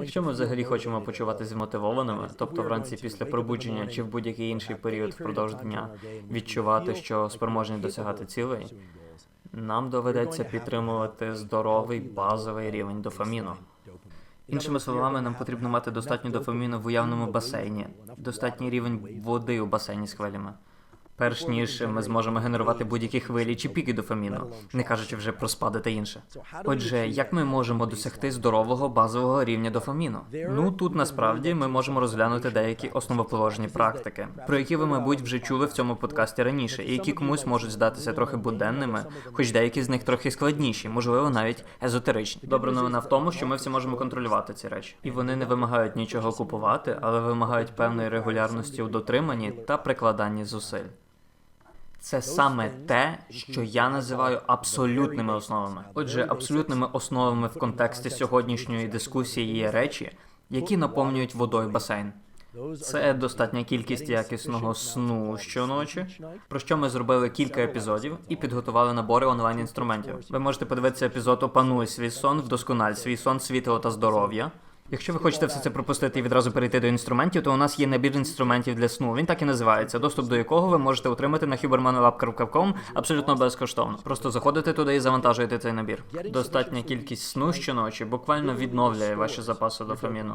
Якщо ми взагалі хочемо почуватися змотивованими, тобто вранці після пробудження чи в будь-який інший період впродовж дня, відчувати, що спроможні досягати цілей, нам доведеться підтримувати здоровий базовий рівень дофаміну. Іншими словами, нам потрібно мати достатньо дофаміну в уявному басейні, достатній рівень води у басейні з хвилями. Перш ніж ми зможемо генерувати будь-які хвилі чи піки дофаміну, не кажучи вже про спади та інше. Отже, як ми можемо досягти здорового базового рівня дофаміну? Ну тут насправді ми можемо розглянути деякі основоположні практики, про які ви, мабуть, вже чули в цьому подкасті раніше, і які комусь можуть здатися трохи буденними, хоч деякі з них трохи складніші, можливо, навіть езотеричні. Добра новина в тому, що ми всі можемо контролювати ці речі, і вони не вимагають нічого купувати, але вимагають певної регулярності у дотриманні та прикладанні зусиль. Це саме те, що я називаю абсолютними основами. Отже, абсолютними основами в контексті сьогоднішньої дискусії є речі, які наповнюють водою басейн. Це достатня кількість якісного сну щоночі, про що ми зробили кілька епізодів і підготували набори онлайн інструментів. Ви можете подивитися епізод Опануй свій сон, вдоскональ свій сон, світло та здоров'я. Якщо ви хочете все це пропустити і відразу перейти до інструментів, то у нас є набір інструментів для сну. Він так і називається, доступ до якого ви можете отримати на hubermanlab.com абсолютно безкоштовно. Просто заходите туди і завантажуєте цей набір. Достатня кількість сну щоночі буквально відновлює ваші запаси дофаміну.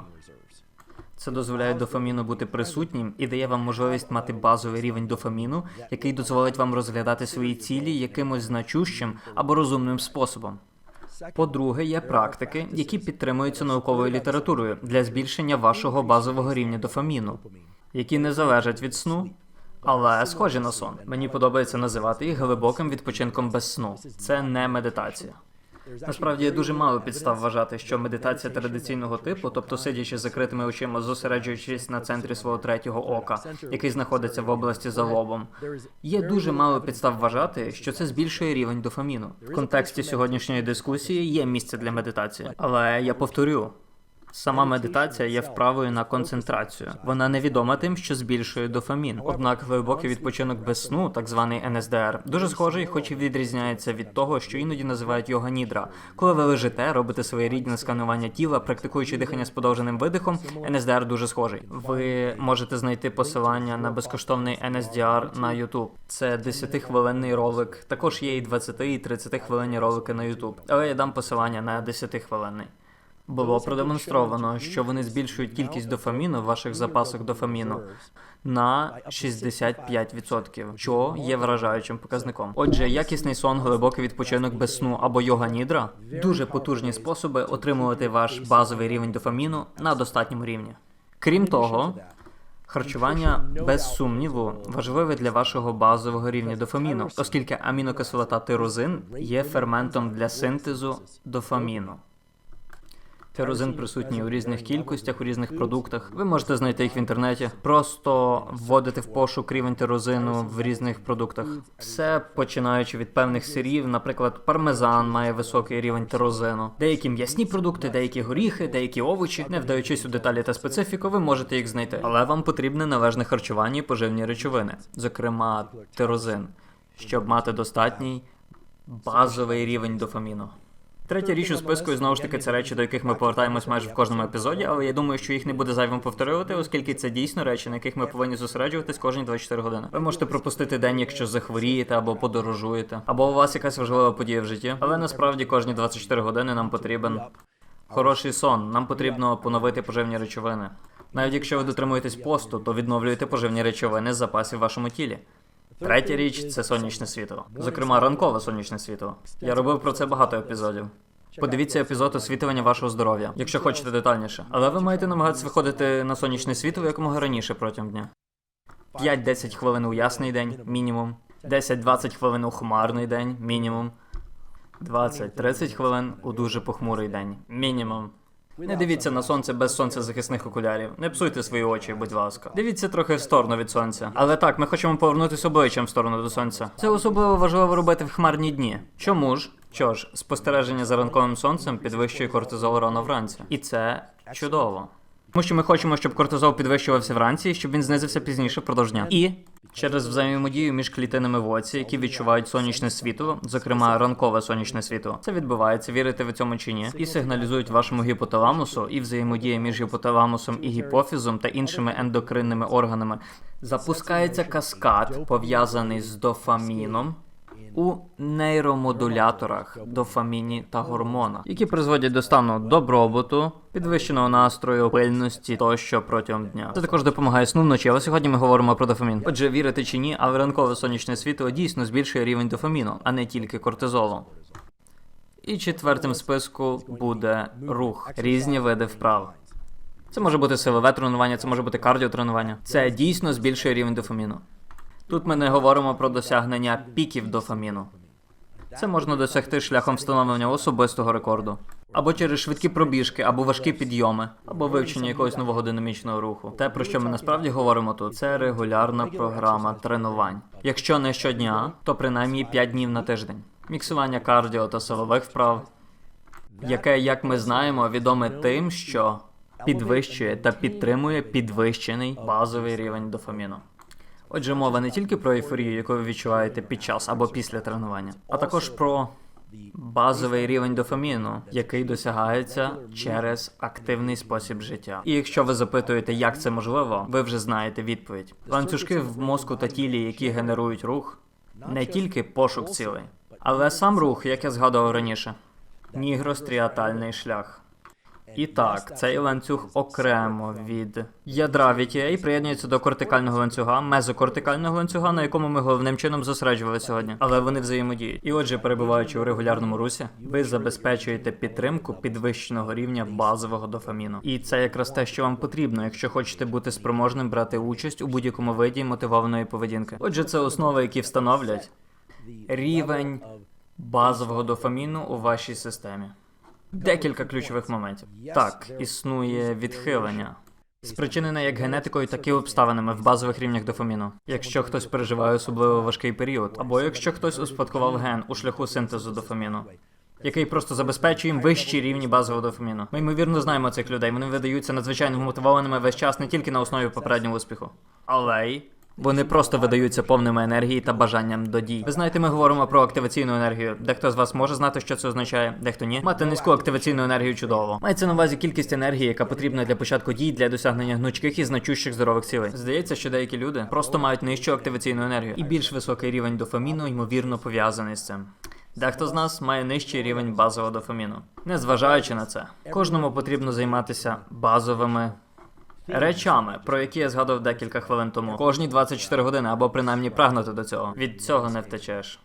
Це дозволяє дофаміну бути присутнім і дає вам можливість мати базовий рівень дофаміну, який дозволить вам розглядати свої цілі якимось значущим або розумним способом. По-друге, є практики, які підтримуються науковою літературою для збільшення вашого базового рівня дофаміну, які не залежать від сну, але схожі на сон. Мені подобається називати їх глибоким відпочинком без сну. Це не медитація. Насправді дуже мало підстав вважати, що медитація традиційного типу, тобто сидячи з закритими очима, зосереджуючись на центрі свого третього ока, який знаходиться в області за лобом, є дуже мало підстав вважати, що це збільшує рівень дофаміну. В контексті сьогоднішньої дискусії є місце для медитації, але я повторю. Сама медитація є вправою на концентрацію. Вона невідома тим, що збільшує дофамін. Однак глибокий відпочинок без сну, так званий НСДР, дуже схожий, хоч і відрізняється від того, що іноді називають йога нідра. Коли ви лежите, робите своєрідне сканування тіла, практикуючи дихання з подовженим видихом, НСДР дуже схожий. Ви можете знайти посилання на безкоштовний NSDR на YouTube. Це 10-хвилинний ролик. Також є і 20 і 30 хвилинні ролики на YouTube. Але я дам посилання на 10-хвилинний. Було продемонстровано, що вони збільшують кількість дофаміну в ваших запасах дофаміну на 65%, що є вражаючим показником. Отже, якісний сон, глибокий відпочинок без сну або йога нідра дуже потужні способи отримувати ваш базовий рівень дофаміну на достатньому рівні. Крім того, Харчування без сумніву важливе для вашого базового рівня дофаміну, оскільки амінокислота тирозин є ферментом для синтезу дофаміну. Тирозин присутній у різних кількостях, у різних продуктах. Ви можете знайти їх в інтернеті. Просто вводити в пошук рівень тирозину в різних продуктах. Все починаючи від певних сирів, наприклад, пармезан має високий рівень тирозину. Деякі м'ясні продукти, деякі горіхи, деякі овочі. Не вдаючись у деталі та специфіку, ви можете їх знайти. Але вам потрібне належне харчування і поживні речовини, зокрема тирозин, щоб мати достатній базовий рівень дофаміну. Третя річ у списку і знову ж таки це речі, до яких ми повертаємось майже в кожному епізоді, але я думаю, що їх не буде зайвим повторювати, оскільки це дійсно речі, на яких ми повинні зосереджуватись кожні 24 години. Ви можете пропустити день, якщо захворієте або подорожуєте, або у вас якась важлива подія в житті. Але насправді кожні 24 години нам потрібен хороший сон. Нам потрібно поновити поживні речовини. Навіть якщо ви дотримуєтесь посту, то відновлюєте поживні речовини з запасів в вашому тілі. Третя річ це сонячне світло, зокрема ранкове сонячне світло. Я робив про це багато епізодів. Подивіться епізод освітлення вашого здоров'я, якщо хочете детальніше. Але ви маєте намагатися виходити на сонячне світло якомога раніше протягом дня. 5-10 хвилин у ясний день, мінімум. 10-20 хвилин у хмарний день, мінімум. 20-30 хвилин у дуже похмурий день, мінімум. Не дивіться на сонце без сонцезахисних окулярів. Не псуйте свої очі, будь ласка. Дивіться трохи в сторону від сонця. Але так, ми хочемо повернутися обличчям в сторону до сонця. Це особливо важливо робити в хмарні дні. Чому ж? Що ж, спостереження за ранковим сонцем підвищує кортизол рано вранці. І це чудово. Тому що ми хочемо, щоб кортизол підвищувався вранці, щоб він знизився пізніше впродовж дня. І через взаємодію між клітинами в оці, які відчувають сонячне світло, зокрема ранкове сонячне світло. Це відбувається, вірите ви цьому чи ні, і сигналізують вашому гіпоталамусу, і взаємодія між гіпоталамусом і гіпофізом та іншими ендокринними органами. Запускається каскад, пов'язаний з дофаміном. У нейромодуляторах дофаміні та гормона, які призводять до стану добробуту, підвищеного настрою, пильності тощо протягом дня. Це також допомагає сну вночі, але сьогодні ми говоримо про дофамін. Отже, вірите чи ні, але ранкове сонячне світло дійсно збільшує рівень дофаміну, а не тільки кортизолу. І четвертим списку буде рух, різні види вправ. Це може бути силове тренування, це може бути кардіотренування. Це дійсно збільшує рівень дофаміну. Тут ми не говоримо про досягнення піків дофаміну. Це можна досягти шляхом встановлення особистого рекорду. Або через швидкі пробіжки, або важкі підйоми, або вивчення якогось нового динамічного руху. Те, про що ми насправді говоримо тут, це регулярна програма тренувань. Якщо не щодня, то принаймні 5 днів на тиждень. Міксування кардіо та силових вправ, яке, як ми знаємо, відоме тим, що підвищує та підтримує підвищений базовий рівень дофаміну. Отже, мова не тільки про ейфорію, яку ви відчуваєте під час або після тренування, а також про базовий рівень дофаміну, який досягається через активний спосіб життя. І якщо ви запитуєте, як це можливо, ви вже знаєте відповідь. Ланцюжки в мозку та тілі, які генерують рух, не тільки пошук цілей, але сам рух, як я згадував раніше, нігростріатальний шлях. І так, цей ланцюг окремо від ядра VTA приєднується до кортикального ланцюга, мезокортикального ланцюга, на якому ми головним чином зосереджували сьогодні, але вони взаємодіють. І отже, перебуваючи у регулярному русі, ви забезпечуєте підтримку підвищеного рівня базового дофаміну. І це якраз те, що вам потрібно, якщо хочете бути спроможним брати участь у будь-якому виді мотивованої поведінки. Отже, це основи, які встановлять рівень базового дофаміну у вашій системі. Декілька ключових моментів. Так, існує відхилення. Спричинене як генетикою, так і обставинами в базових рівнях дофаміну. Якщо хтось переживає особливо важкий період, або якщо хтось успадкував ген у шляху синтезу дофаміну, який просто забезпечує їм вищі рівні базового дофаміну. Ми ймовірно знаємо цих людей. Вони видаються надзвичайно мотивованими весь час не тільки на основі попереднього успіху, але й вони просто видаються повними енергії та бажанням до дій. Ви знаєте, ми говоримо про активаційну енергію. Дехто з вас може знати, що це означає, дехто ні. Мати низьку активаційну енергію чудово. Мається на увазі кількість енергії, яка потрібна для початку дій для досягнення гнучких і значущих здорових цілей. Здається, що деякі люди просто мають нижчу активаційну енергію, і більш високий рівень дофаміну ймовірно пов'язаний з цим. Дехто з нас має нижчий рівень базового дофаміну. Незважаючи на це, кожному потрібно займатися базовими речами, про які я згадував декілька хвилин тому. Кожні 24 години або принаймні прагнути до цього. Від цього не втечеш.